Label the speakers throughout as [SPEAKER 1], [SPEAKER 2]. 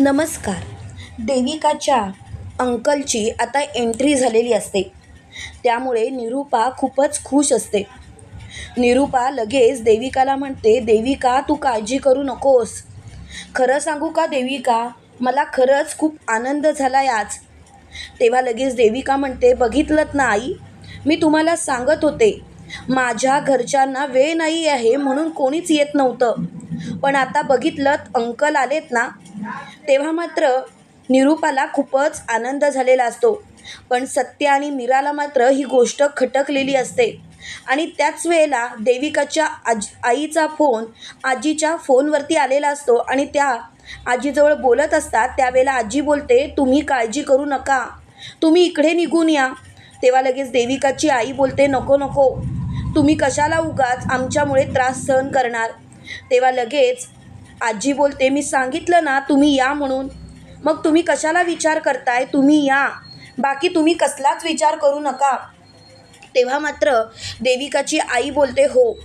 [SPEAKER 1] नमस्कार. देविकाच्या अंकलची आता एंट्री झालेली असते. त्यामुळे निरूपा खूपच खुश असते. निरूपा लगेच देविकाला म्हणते देविका तू काळजी करू नकोस. खरं सांगू का देविका? मला खरंच खूप आनंद झाला आहे आज. तेव्हा लगेच देविका म्हणते बघितलंत ना आई? मी तुम्हाला सांगत होते. माझ्या घरच्यांना वेळ नाही आहे म्हणून कोणीच येत नव्हतं. पण आता बघितलं अंकल आलेत ना? तेव्हा मात्र निरूपाला खूपच आनंद झालेला असतो. पण सत्य आणि मीराला मात्र ही गोष्ट खटकलेली असते. आणि त्याच वेळेला देविकाच्या आज आईचा फोन आजीच्या फोनवरती आलेला असतो आणि त्या आजीजवळ बोलत असतात. त्यावेळेला आजी बोलते तुम्ही काळजी करू नका. तुम्ही इकडे निघून या. तेव्हा लगेच देविकाची आई बोलते नको नको. तुम्ही कशाला उगाच आमच्यामुळे त्रास सहन करणार? तेव्हा लगेच आजी बोलते मी सांगितलं ना तुम्ही या म्हणून. मग तुम्ही कशाला विचार करताय? तुम्ही या. बाकी तुम्ही कसलाच विचार करू नका. तेव्हा मात्र देविकाची आई बोलते हो.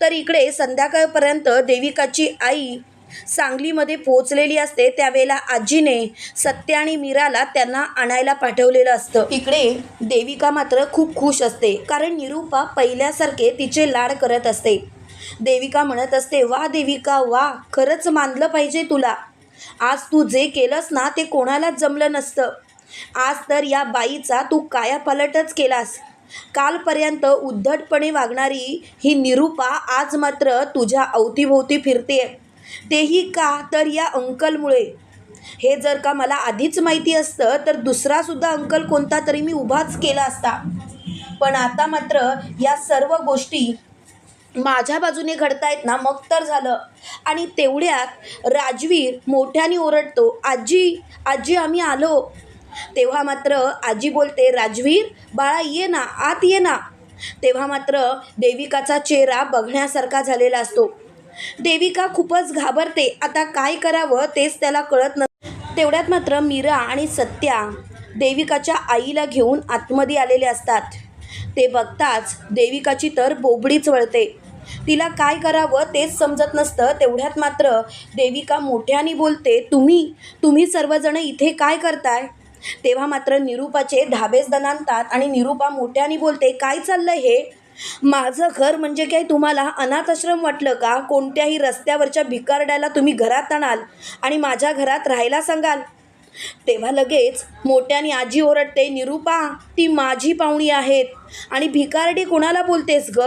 [SPEAKER 1] तर इकडे संध्याकाळपर्यंत देविकाची आई सांगलीमध्ये पोहोचलेली असते त्यावेळेला आजीने सत्य आणि मीराला त्यांना आणायला पाठवलेलं असतं. इकडे देविका मात्र खूप खुश असते कारण निरूपा पहिल्यासारखे तिचे लाड करत असते. देविका म्हणत असते वा देविका वा खरंच मानलं पाहिजे तुला. आज तू जे केलंस ना ते कोणालाच जमलं नसतं. आज तर या बाईचा तू कायापालटच केलास. कालपर्यंत उद्धटपणे वागणारी ही निरूपा आज मात्र तुझ्या अवतीभोवती फिरते तेही का तर या अंकलमुळे? हे जर का मला आधीच माहिती असतं तर दुसरासुद्धा अंकल कोणता तरी मी उभाच केला असता. पण आता मात्र या सर्व गोष्टी माझ्या बाजूने घडतायत ना मग तर झालं. आणि तेवढ्यात राजवीर मोठ्याने ओरडतो आजी आजी आम्ही आलो. तेव्हा मात्र आजी बोलते राजवीर बाळा ये ना आत ये ना. तेव्हा मात्र देविकाचा चेहरा बघण्यासारखा झालेला असतो. देविका खूपच घाबरते. आता काय करावं तेच त्याला कळत न तेवढ्यात मात्र मीरा आणि सत्या देविकाच्या आईला घेऊन आतमध्ये आलेले असतात. ते बघताच देविकाची तर बोबडीच वळते. तिला काय करावं तेच समजत नसतं. तेवढ्यात मात्र देविका मोठ्याने बोलते तुम्ही? तुम्ही सर्वजण इथे काय करताय? तेव्हा मात्र निरूपाचे धाबेच दणाणतात आणि निरूपा मोठ्याने बोलते काय चाललं हे? माझं घर म्हणजे काय? तुम्हाला अनाथाश्रम वाटलं का? कोणत्याही रस्त्यावरच्या भिकारड्याला तुम्ही घरात आणाल आणि माझ्या घरात राहायला सांगाल? तेव्हा लगेच मोठ्याने आजी ओरडते निरूपा ती माझी पाहुणी आहेत. आणि भिकारडी कोणाला बोलतेस ग?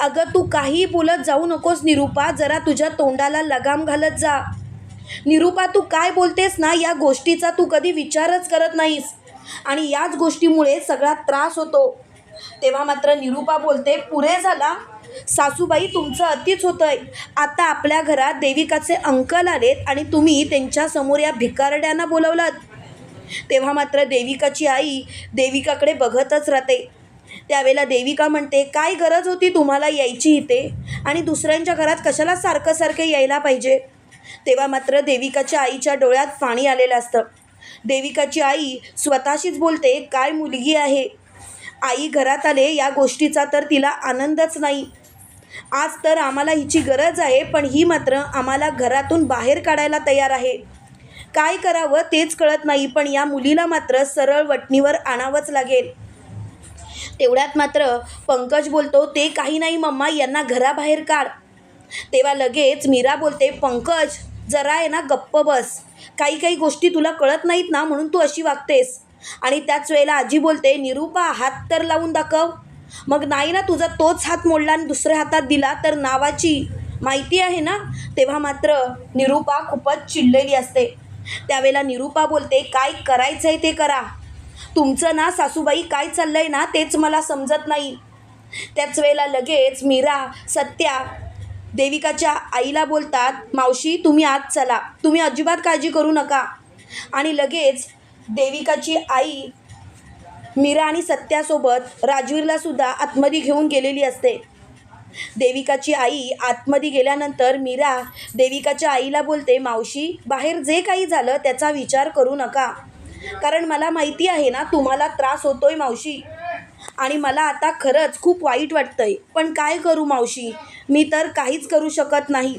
[SPEAKER 1] अगं तू काही बोलत जाऊ नकोस निरूपा जरा तुझ्या तोंडाला लगाम घालत जा. निरूपा तू काय बोलतेस ना? या गोष्टीचा तू कधी विचारच करत नाहीस. आणि याच गोष्टीमुळे सगळा त्रास होतो. तेव्हा मात्र निरूपा बोलते पुरे झाला. सासूबाई तुमचं अतिच होतंय. आता आपल्या घरात देविकाचे अंकल आलेत आणि तुम्ही त्यांच्यासमोर या भिकारड्यांना बोलवलात. तेव्हा मात्र देविकाची आई देविकाकडे बघतच राहते. त्यावेळेला देविका म्हणते काय गरज होती तुम्हाला यायची इथे? आणि दुसऱ्यांच्या घरात कशाला सारखं सारखं यायला पाहिजे? तेव्हा मात्र देविकाच्या आईच्या डोळ्यात पाणी आलेलं असतं. देविकाची आई स्वतःशीच बोलते काय मुलगी आहे? आई घरात आले या गोष्टीचा तर तिला आनंदच नाही. आज तर आम्हाला हिची गरज आहे पण ही मात्र आम्हाला घरातून बाहेर काढायला तयार आहे. काय करावं तेच कळत नाही पण या मुलीला मात्र सरळ वटणीवर आणावंच लागेल. तेवढ्यात मात्र पंकज बोलतो ते काही नाही मम्मा यांना घराबाहेर काढ. तेव्हा लगेच मीरा बोलते पंकज जरा आहे ना गप्प बस. काही काही गोष्टी तुला कळत नाहीत ना म्हणून तू अशी वागतेस. आणि त्याच वेळेला आजी बोलते निरूपा हात तर लावून दाखव. मग नाही ना तुझा तोच हात मोडला आणि दुसऱ्या हातात दिला तर नावाची माहिती आहे ना? तेव्हा मात्र निरूपा खूपच चिडलेली असते. त्यावेळेला निरूपा बोलते काय करायचं आहे ते करा. तुमचं ना सासूबाई काय चाललं आहे ना तेच मला समजत नाही. त्याच वेळेला लगेच मीरा सत्या देविकाच्या आईला बोलतात मावशी तुम्ही आत चला. तुम्ही अजिबात काळजी करू नका. आणि लगेच देविकाची आई मीरा आणि सत्यासोबत राजवीरला सुद्धा आतमध्ये घेऊन गेलेली असते. देविकाची आई आतमध्ये गेल्यानंतर मीरा देविकाच्या आईला बोलते मावशी बाहेर जे काही झालं त्याचा विचार करू नका. कारण मला माहिती आहे ना तुम्हाला त्रास होतोय मावशी. आणि मला आता खरंच खूप वाईट वाटतंय. पण काय करू मावशी? मी तर काहीच करू शकत नाही.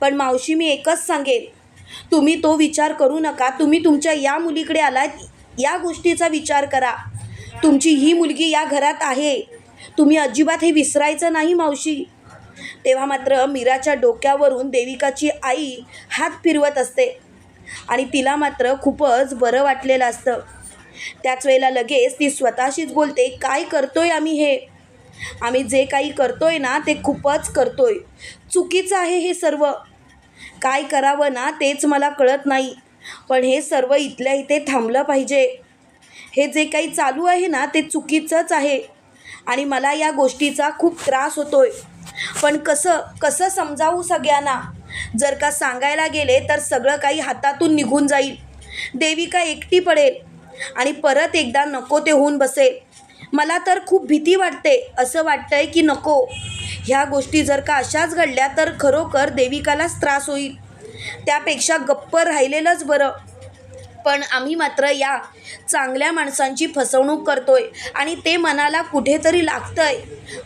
[SPEAKER 1] पण मावशी मी एकच सांगेन. तुम्ही तो विचार करू नका. तुम्ही तुमच्या या मुलीकडे आलात या गोष्टीचा विचार करा. तुमची ही मुलगी या घरात आहे. तुम्ही अजिबात हे विसरायचं नाही मावशी. तेव्हा मात्र मीराच्या डोक्यावरून देविकाची आई हात फिरवत असते. आणि तिला मात्र खूपच बरं वाटलेलं असतं. त्याच वेळेला लगेच ती स्वतःशीच बोलते काय करतोय आम्ही हे? आम्ही जे काही करतोय ना ते खूपच करतोय. चुकीचं आहे हे सर्व. काय करावं ना तेच मला कळत नाही. पण हे सर्व इथल्या इथे थांबलं पाहिजे. हे जे काही चालू आहे ना ते चुकीचंच आहे. आणि मला या गोष्टीचा खूप त्रास होतोय. पण कसं कसं समजावू सगळ्यांना? जर का सांगायला गेले तर सगळं काही हातातून निघून जाईल. देविका एकटी पडेल. आणि परत एकदा नको ते होऊन बसेल. मला तर खूप भीती वाटते. असं वाटतंय की नको. ह्या गोष्टी जर का अशाच घडल्या तर खरोखर देविकालाच त्रास होईल. त्यापेक्षा गप्प राहिलेलंच बरं. पण आम्ही मात्र या चांगल्या माणसांची फसवणूक करतोय आणि ते मनाला कुठेतरी लागतंय.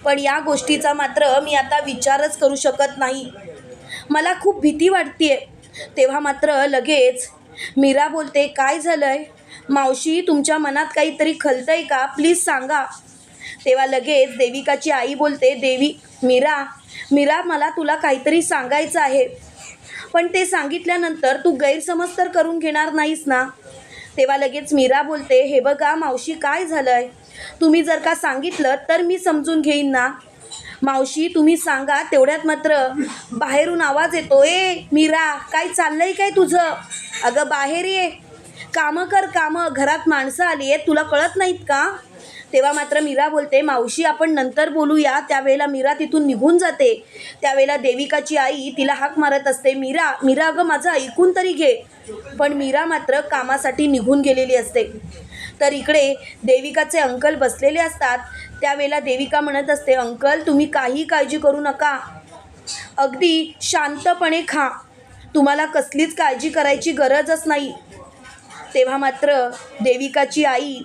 [SPEAKER 1] पण या गोष्टीचा मात्र मी आता विचारच करू शकत नाही. मला खूप भीती वाटते तेव्हा मात्र लगेच मीरा बोलते काय झालं आहे मावशी तुमच्या मनात काहीतरी खलतं आहे का? प्लीज सांगा. तेव्हा लगेच देविकाची आई बोलते देवी मीरा मीरा मला तुला काहीतरी सांगायचं आहे. पण ते सांगितल्यानंतर तू गैरसमज तर करून घेणार नाहीस ना? तेव्हा लगेच मीरा बोलते हे बघा मावशी काय झालंय? तुम्ही जर का सांगितलं तर मी समजून घेईन ना? मावशी तुम्ही सांगा तेवढ्यात मात्र बाहेरून आवाज येतो ए मीरा काय चाललंय काय तुझं? अगं बाहेर ये. कामं कर कामं. घरात माणसं आली आहेत तुला कळत नाहीत का? तेव्हा मात्र मीरा बोलते मावशी आपण नंतर बोलूया. त्यावेळेला मीरा तिथून निघून जाते. त्यावेळेला देविकाची आई तिला हाक मारत असते मीरा मीरा अगं माझं ऐकून तरी घे. पण मीरा मात्र कामासाठी निघून गेलेली असते. तर इकडे देविकाचे अंकल बसलेले असतात. त्यावेळेला देविका म्हणत असते अंकल तुम्ही काही काळजी करू नका. अगदी शांतपणे खा. तुम्हाला कसलीच काळजी करायची गरजच नाही. तेव्हा मात्र देविकाची आई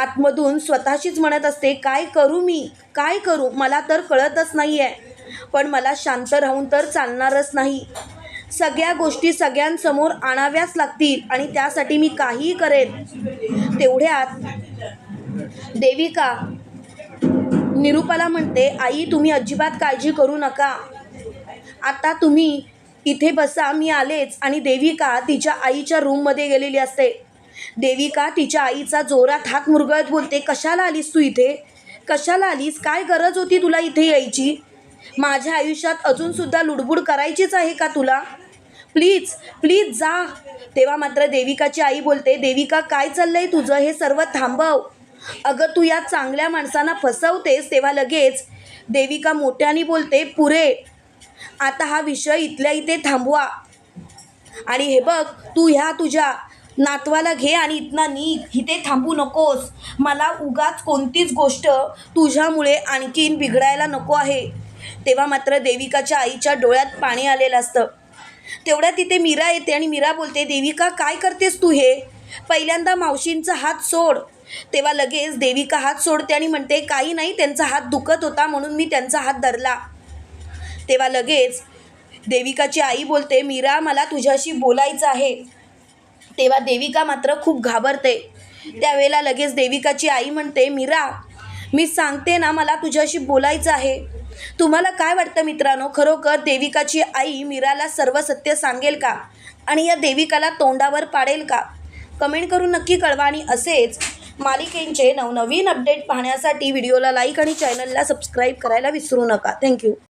[SPEAKER 1] आतमधून स्वतःशीच म्हणत असते काय करू मी? काय करू? मला तर कळतच नाही आहे पण मला शांत राहून तर चालणारच नाही. सगळ्या गोष्टी सगळ्यांसमोर आणाव्याच लागतील आणि त्यासाठी मी काहीही करेन. तेवढ्यात देविका निरूपाला म्हणते आई तुम्ही अजिबात काळजी करू नका. आता तुम्ही इथे बसा मी आलेच. आणि देविका तिच्या आईच्या रूममध्ये गेलेली असते. देविका तिच्या आईचा जोरात हात मुरगळत बोलते कशाला आलीस तू इथे? कशाला आलीस? काय गरज होती तुला इथे यायची? माझ्या आयुष्यात अजूनसुद्धा लुडबुड करायचीच आहे का तुला? प्लीज प्लीज जा. तेव्हा मात्र देविकाची आई बोलते देविका काय चाललंय तुझं? हे सर्व थांबव. अगं तू या चांगल्या माणसांना फसवतेस. तेव्हा लगेच देविका मोठ्याने बोलते पुरे आता हा विषय इथल्या इथे थांबवा. आणि हे बघ तू ह्या तुझ्या नातवाला घे आणि इथनं निघ. इथे थांबू नकोस. मला उगाच कोणतीच गोष्ट तुझ्यामुळे आणखीन बिघडायला नको आहे. तेव्हा मात्र देविकाच्या आईच्या डोळ्यात पाणी आलेलं असतं. तेवढ्या तिथे मीरा येते आणि मीरा बोलते देविका काय करतेस तू हे? पहिल्यांदा मावशींचा हात सोड. तेव्हा लगेच देविका हात सोडते आणि म्हणते काही नाही त्यांचा हात दुखत होता म्हणून मी त्यांचा हात धरला. तेव्हा लगेच देविकाची आई बोलते मीरा मला तुझ्याशी बोलायचं आहे. तेव्हा देविका मात्र खूप घाबरते. त्यावेळेला लगेच देविकाची आई म्हणते मीरा मी सांगते ना मला तुझ्याशी बोलायचं आहे. तुम्हाला काय वाटतं मित्रांनो? खरोखर देविकाची आई मीराला सर्व सत्य सांगेल का? आणि या देविकाला तोंडावर पाडेल का? कमेंट करून नक्की कळवा आणि असेच मालिकेंचे नवनवीन अपडेट पाहण्यासाठी व्हिडिओला लाईक आणि चॅनलला सबस्क्राईब करायला विसरू नका. थँक्यू.